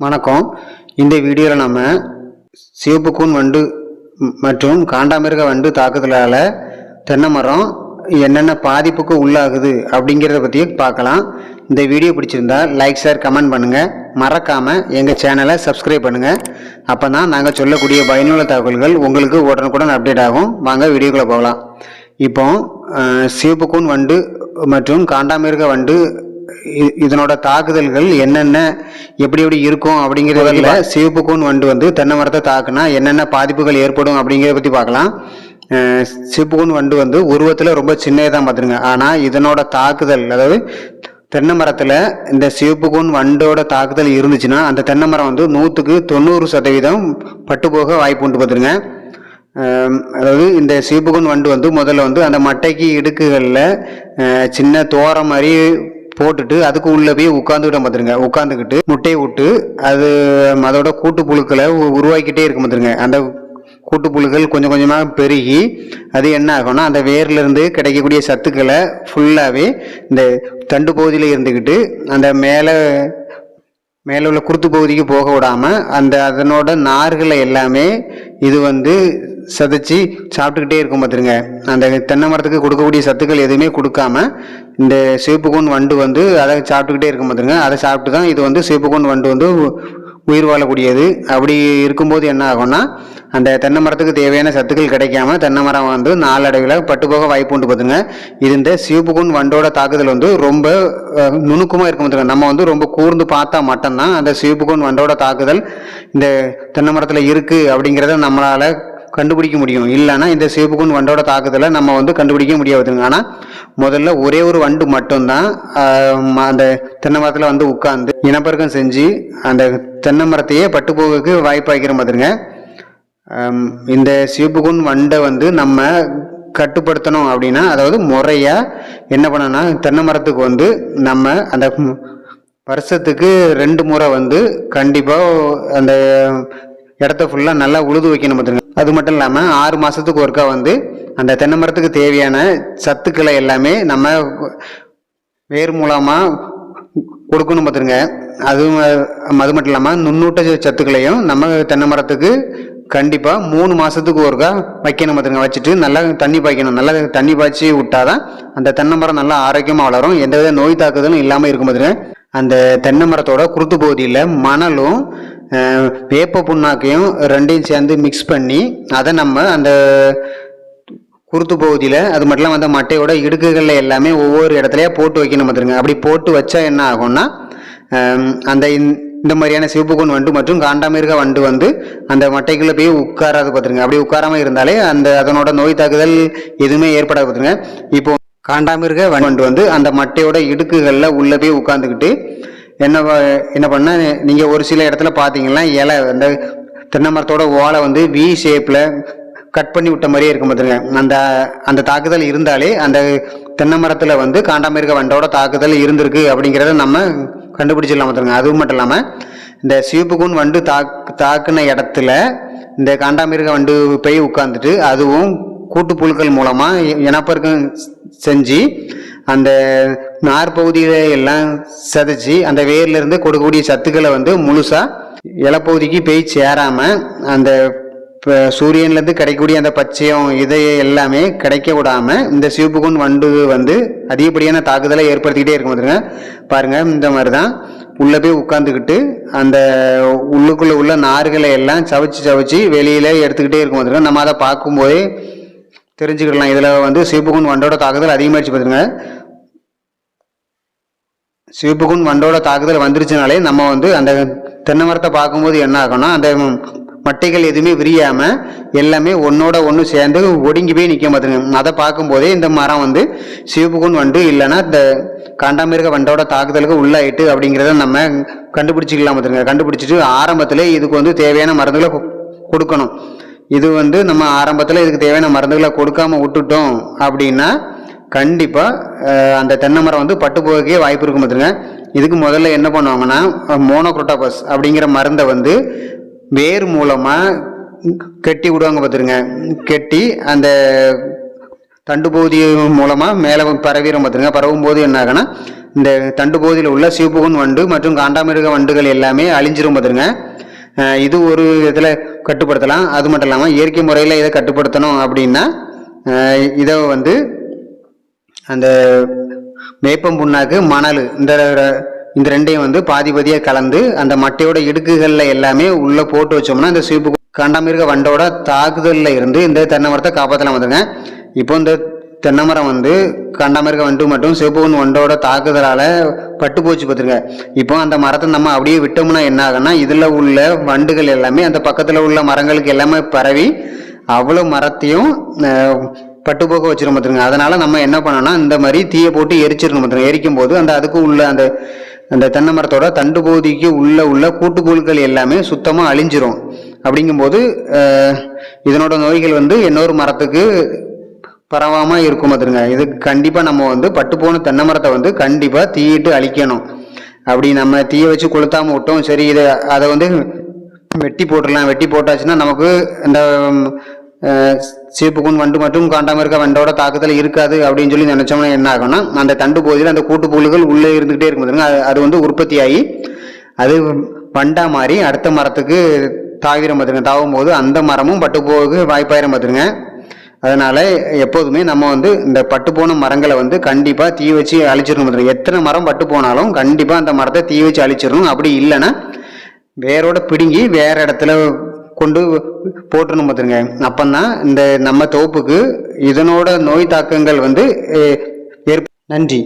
வணக்கம். இந்த வீடியோவில் நம்ம சிவப்பு கூன் வண்டு மற்றும் காண்டாமிருக வண்டு தாக்குதலால் தென்னை மரம் என்னென்ன பாதிப்புக்கு உள்ளாகுது அப்படிங்கிறத பற்றி பார்க்கலாம். இந்த வீடியோ பிடிச்சிருந்தா லைக் ஷேர் கமெண்ட் பண்ணுங்கள் மறக்காமல் எங்கள் சேனலை சப்ஸ்கிரைப் பண்ணுங்கள் அப்போ தான் நாங்கள் சொல்லக்கூடிய பயனுள்ள தகவல்கள் உங்களுக்கு உடனுக்குடன் அப்டேட் ஆகும். வாங்க வீடியோக்குள்ளே போகலாம். இப்போ அஹ், சிவப்பு கூன் வண்டு மற்றும் காண்டாமிருக வண்டு இதனோட தாக்குதல்கள் என்னென்ன எப்படி எப்படி இருக்கும் அப்படிங்கிறதுல சிவப்பு கூன் வண்டு வந்து தென்னை மரத்தை தாக்குனா என்னென்ன பாதிப்புகள் ஏற்படும் அப்படிங்கிறத பற்றி பார்க்கலாம். அஹ் சிவப்பு கூன் வண்டு வந்து உருவத்தில் ரொம்ப சின்னதாக பார்த்துருங்க. ஆனால் இதனோட தாக்குதல் அதாவது தென்னை மரத்தில் இந்த சிவப்பு கூன் வண்டோட தாக்குதல் இருந்துச்சுன்னா அந்த தென்னை மரம் வந்து நூற்றுக்கு தொண்ணூறு சதவீதம் பட்டு போக வாய்ப்பு உண்டு பார்த்துருங்க. அதாவது இந்த சீப்புகுன் வண்டு வந்து முதல்ல வந்து அந்த மட்டைக்கு இடுக்குகளில் சின்ன தோரம் மாதிரி போட்டுட்டு அதுக்கு உள்ள போய் உட்காந்துக்கிட்ட பார்த்துருங்க உட்காந்துக்கிட்டு முட்டையை விட்டு அது அதோட கூட்டு புழுக்களை உ- உருவாக்கிட்டே இருக்கும் பார்த்துருங்க அந்த கூட்டு புழுக்கள் கொஞ்சம் கொஞ்சமாக பெருகி அது என்ன ஆகும்னா அந்த வேர்லேருந்து கிடைக்கக்கூடிய சத்துக்களை ஃபுல்லாகவே இந்த தண்டு பகுதியில் இருந்துக்கிட்டு அந்த மேலே மேலே உள்ள குருத்து பகுதிக்கு போக விடாமல் அந்த அதனோட நார்களை எல்லாமே இது வந்து சதைச்சி சாப்பிட்டுக்கிட்டே இருக்கும் பார்த்துருங்க அந்த தென்னை மரத்துக்கு கொடுக்கக்கூடிய சத்துக்கள் எதுவுமே கொடுக்காம இந்த சிவப்புக்கூன் வண்டு வந்து அதை சாப்பிட்டுக்கிட்டே இருக்கும் பார்த்துருங்க அதை சாப்பிட்டு தான் இது வந்து சிவப்புக்கூன் வண்டு வந்து உ- உயிர் வாழக்கூடியது. அப்படி இருக்கும்போது என்ன ஆகும்னா அந்த தென்னை மரத்துக்கு தேவையான சத்துக்கள் கிடைக்காம தென்னை மரம் வந்து நாளடைவில் பட்டுப்போக போக வாய்ப்பு உண்டு பார்த்துங்க இது இந்த சிவப்புக்கூன் வண்டோட தாக்குதல் வந்து ரொம்ப நுணுக்கமாக இருக்கும் பார்த்துங்க நம்ம வந்து ரொம்ப கூர்ந்து பார்த்தா மட்டும்தான் அந்த சிவப்புக்கூன் வண்டோட தாக்குதல் இந்த தென்னை மரத்தில் இருக்குது அப்படிங்கிறத நம்மளால் கண்டுபிடிக்க முடியும். இல்லைன்னா இந்த சிவப்புக்கூன் வண்டோட தாக்குதலை நம்ம வந்து கண்டுபிடிக்க முடியாதுங்க. ஆனால் முதல்ல ஒரே ஒரு வண்டு மட்டும்தான் அந்த தென்னை மரத்தில் வந்து உட்காந்து இனப்பெருக்கம் செஞ்சு அந்த தென்னை மரத்தையே பட்டு வாய்ப்பாக்கிற மாதிரிங்க இந்த சிவப்புகுன் வண்டை வந்து நம்ம கட்டுப்படுத்தணும் அப்படின்னா அதாவது முறையாக என்ன பண்ணோன்னா தென்னை மரத்துக்கு வந்து நம்ம அந்த வருஷத்துக்கு ரெண்டு முறை வந்து கண்டிப்பாக அந்த இடத்த ஃபுல்லாக நல்லா உழுது வைக்கணும் பார்த்துங்க அது மட்டும் இல்லாமல் ஆறு மாதத்துக்கு ஒருக்கா வந்து அந்த தென்னை மரத்துக்கு தேவையான சத்துக்களை எல்லாமே நம்ம வேர் மூலமாக கொடுக்கணும் பார்த்துருங்க அதுவும் அது மட்டும் இல்லாமல் நுண்ணூட்ட சத்துக்களையும் நம்ம தென்னை மரத்துக்கு கண்டிப்பாக மூணு மாதத்துக்கு ஒருக்கா வைக்கணும் பார்த்துங்க வச்சுட்டு நல்லா தண்ணி பாய்க்கணும். நல்லா தண்ணி பாய்ச்சி விட்டாதான் அந்த தென்னை மரம் நல்லா ஆரோக்கியமாக வளரும். எந்தவித நோய் தாக்குதலும் இல்லாமல் இருக்கும் பார்த்துருங்க அந்த தென்னை மரத்தோட குருத்து பகுதியில் மணலும் வேப்ப புண்ணாக்கையும் ரெண்டையும் சேர்ந்து மிக்ஸ் பண்ணி அதை நம்ம அந்த குருத்து பகுதியில் அது மட்டும் இல்லாமல் அந்த மட்டையோட இடுக்குகளில் எல்லாமே ஒவ்வொரு இடத்துலையே போட்டு வைக்கணும் பார்த்துருங்க அப்படி போட்டு வச்சா என்ன ஆகும்னா அந்த அந்த இந்த- மாதிரியான சிவப்புக்கொன் வண்டு மற்றும் காண்டாமிருக வண்டு வந்து அந்த மட்டைக்குள்ளே போய் உட்காராது பார்த்துருங்க. அப்படி உட்காராமல் இருந்தாலே அந்த அதனோட நோய் தாக்குதல் எதுவுமே ஏற்படாது பார்த்துருங்க. இப்போ காண்டாமிருக வண்டு வந்து அந்த மட்டையோட இடுக்குகளில் உள்ளே போய் உட்காந்துக்கிட்டு என்ன ப- என்ன பண்ண நீங்கள் ஒரு சில இடத்துல பார்த்தீங்கன்னா இலை அந்த தென்னை மரத்தோட ஓலை வந்து வி ஷேப்பில் கட் பண்ணி விட்ட மாதிரியே இருக்கும் பார்த்துருங்க. அந்த அந்த தாக்குதல் இருந்தாலே அந்த தென்னை மரத்தில் வந்து காண்டாமிருக வண்டோட தாக்குதல் இருந்திருக்கு அப்படிங்கிறத நம்ம கண்டுபிடிச்சிடலாம் பார்த்துருங்க அதுவும் மட்டும் இல்லாமல் இந்த சிவப்புக்குன் வண்டு தாக் தாக்குன இடத்துல இந்த காண்டாமிருக வண்டு போய் உட்காந்துட்டு அதுவும் கூட்டு புழுக்கள் மூலமாக இனப்பெருக்கம் செஞ்சு அந்த நார் பகுதியில எல்லாம் செதைச்சி அந்த வேர்லேருந்து கொடுக்கக்கூடிய சத்துக்களை வந்து முழுசாக இலப்பகுதிக்கு போய் சேராமல் அந்த இப்போ சூரியன்லேருந்து கிடைக்கக்கூடிய அந்த பச்சையம் இதை எல்லாமே கிடைக்க விடாமல் இந்த சிவப்புகுன் வண்டு வந்து அதிகப்படியான தாக்குதலை ஏற்படுத்திக்கிட்டே இருக்கும் பாருங்க பாருங்கள் இந்த மாதிரி தான் உள்ளே போய் உட்காந்துக்கிட்டு அந்த உள்ளுக்குள்ளே உள்ள நார்களை எல்லாம் சவைச்சு சவைச்சு வெளியில் எடுத்துக்கிட்டே இருக்கும் பாருங்க நம்ம அதை பார்க்கும்போதே தெரிஞ்சுக்கிடலாம். இதில் வந்து சிவப்புகுன் வண்டோட தாக்குதல் அதிகமாகிடுச்சு பார்த்துருங்க சிவப்புகுன் வண்டோட தாக்குதல் வந்துருச்சுனாலே நம்ம வந்து அந்த தென்னை மரத்தை பார்க்கும்போது என்ன ஆகும்னா அந்த மட்டைகள் எதுவுமே விரியாமல் எல்லாமே ஒன்னோட ஒன்று சேர்ந்து ஒடுங்கி போய் நிற்க பார்த்துங்க அதை பார்க்கும்போதே இந்த மரம் வந்து சிவப்புகுன் வண்டு இல்லைன்னா இந்த காண்டாமிருக வண்டோட தாக்குதலுக்கு உள்ளாயிட்டு அப்படிங்கிறத நம்ம கண்டுபிடிச்சிக்கலாம் பார்த்துருங்க கண்டுபிடிச்சிட்டு ஆரம்பத்தில் இதுக்கு வந்து தேவையான மருந்துகளை கொ- கொடுக்கணும். இது வந்து நம்ம ஆரம்பத்தில் இதுக்கு தேவையான மருந்துகளை கொடுக்காம விட்டுட்டோம் அப்படின்னா கண்டிப்பாக அந்த தென்னை மரம் வந்து பட்டு போகவே வாய்ப்பு இருக்கும் பார்த்துருங்க இதுக்கு முதல்ல என்ன பண்ணுவாங்கன்னா மோனோக்ரோட்டாபஸ் அப்படிங்கிற மருந்தை வந்து வேர் மூலமாக கட்டி விடுவாங்க பார்த்துருங்க. கெட்டி அந்த தண்டு பகுதி மூலமாக மேலே பரவிடும் பார்த்துருங்க. பரவும் போது என்ன ஆகுன்னா இந்த தண்டு பகுதியில் உள்ள சிவப்புகன் வண்டு மற்றும் காண்டாமிருக வண்டுகள் எல்லாமே அழிஞ்சிரும் பார்த்துருங்க. இது ஒரு இதில் கட்டுப்படுத்தலாம். அது மட்டும் இல்லாமல் இயற்கை முறையில் இதை கட்டுப்படுத்தணும் அப்படின்னா இதை வந்து அந்த வேப்பம் புண்ணாக்கு மணல் இந்த இந்த ரெண்டையும் வந்து பாதி பாதியாக கலந்து அந்த மட்டையோட இடுக்குகளில் எல்லாமே உள்ளே போட்டு வச்சோம்னா இந்த சீப்பு காண்டாமிருக வண்டோட தாக்குதலில் இருந்து இந்த தென்னை மரத்தை காப்பாற்றலாம் வந்துங்க இப்போ இந்த தென்னை மரம் வந்து கண்டாமிருக வண்டு மட்டும் சிவப்புவன் வண்டோட தாக்குதலால் பட்டு போச்சு பார்த்துருங்க இப்போ அந்த மரத்தை நம்ம அப்படியே விட்டோம்னா என்ன ஆகும்னா இதில் உள்ள வண்டுகள் எல்லாமே அந்த பக்கத்தில் உள்ள மரங்களுக்கு எல்லாமே பரவி அவ்வளோ மரத்தையும் பட்டுப்போக்க வச்சிரும் பார்த்துருங்க அதனால் நம்ம என்ன பண்ணோம்னா இந்த மாதிரி தீயை போட்டு எரிச்சிடணும் பார்த்துருங்க எரிக்கும் போது அந்த அதுக்கு உள்ள அந்த அந்த தென்னை மரத்தோட தண்டு பகுதிக்கு உள்ள உள்ள கூட்டுக்கோள்கள் எல்லாமே சுத்தமாக அழிஞ்சிரும். அப்படிங்கும்போது இதனோட நோய்கள் வந்து இன்னொரு மரத்துக்கு பரவாமல் இருக்கும் பார்த்துருங்க இது கண்டிப்பாக நம்ம வந்து பட்டு போன தென்னை மரத்தை வந்து கண்டிப்பாக தீயிட்டு அழிக்கணும். அப்படி நம்ம தீயை வச்சு கொளுத்தாம விட்டோம் சரி இதை அதை வந்து வெட்டி போட்டுடலாம். வெட்டி போட்டாச்சுன்னா நமக்கு இந்த ம், வண்டு மட்டும் காண்டாமல் இருக்க வண்டோட தாக்கத்தில் இருக்காது அப்படின்னு சொல்லி நினைச்சோம்னா என்ன ஆகும்னா அந்த தண்டு பகுதியில் அந்த கூட்டு கூட்டுப்புழுகள் உள்ளே இருந்துகிட்டே இருக்கும் பாருங்க. அது- வந்து உற்பத்தி ஆகி அது வண்டா மாறி அடுத்த மரத்துக்கு தாவிரம் பார்த்துருங்க தாவும் போது அந்த மரமும் பட்டு போக வாய்ப்பாயிரம் பார்த்துருங்க அதனால எப்போதுமே நம்ம வந்து இந்த பட்டு போன மரங்களை வந்து கண்டிப்பாக தீ வச்சு அழிச்சிடணும் பார்த்துருங்க எத்தனை மரம் பட்டு போனாலும் கண்டிப்பாக அந்த மரத்தை தீ வச்சு அழிச்சிடணும். அப்படி இல்லைன்னா வேரோட பிடுங்கி வேற இடத்துல கொண்டு போட்டுணும் பார்த்துருங்க அப்பந்தான் இந்த நம்ம தோப்புக்கு இதனோட நோய் தாக்கங்கள் வந்து ஏற்ப நன்றி.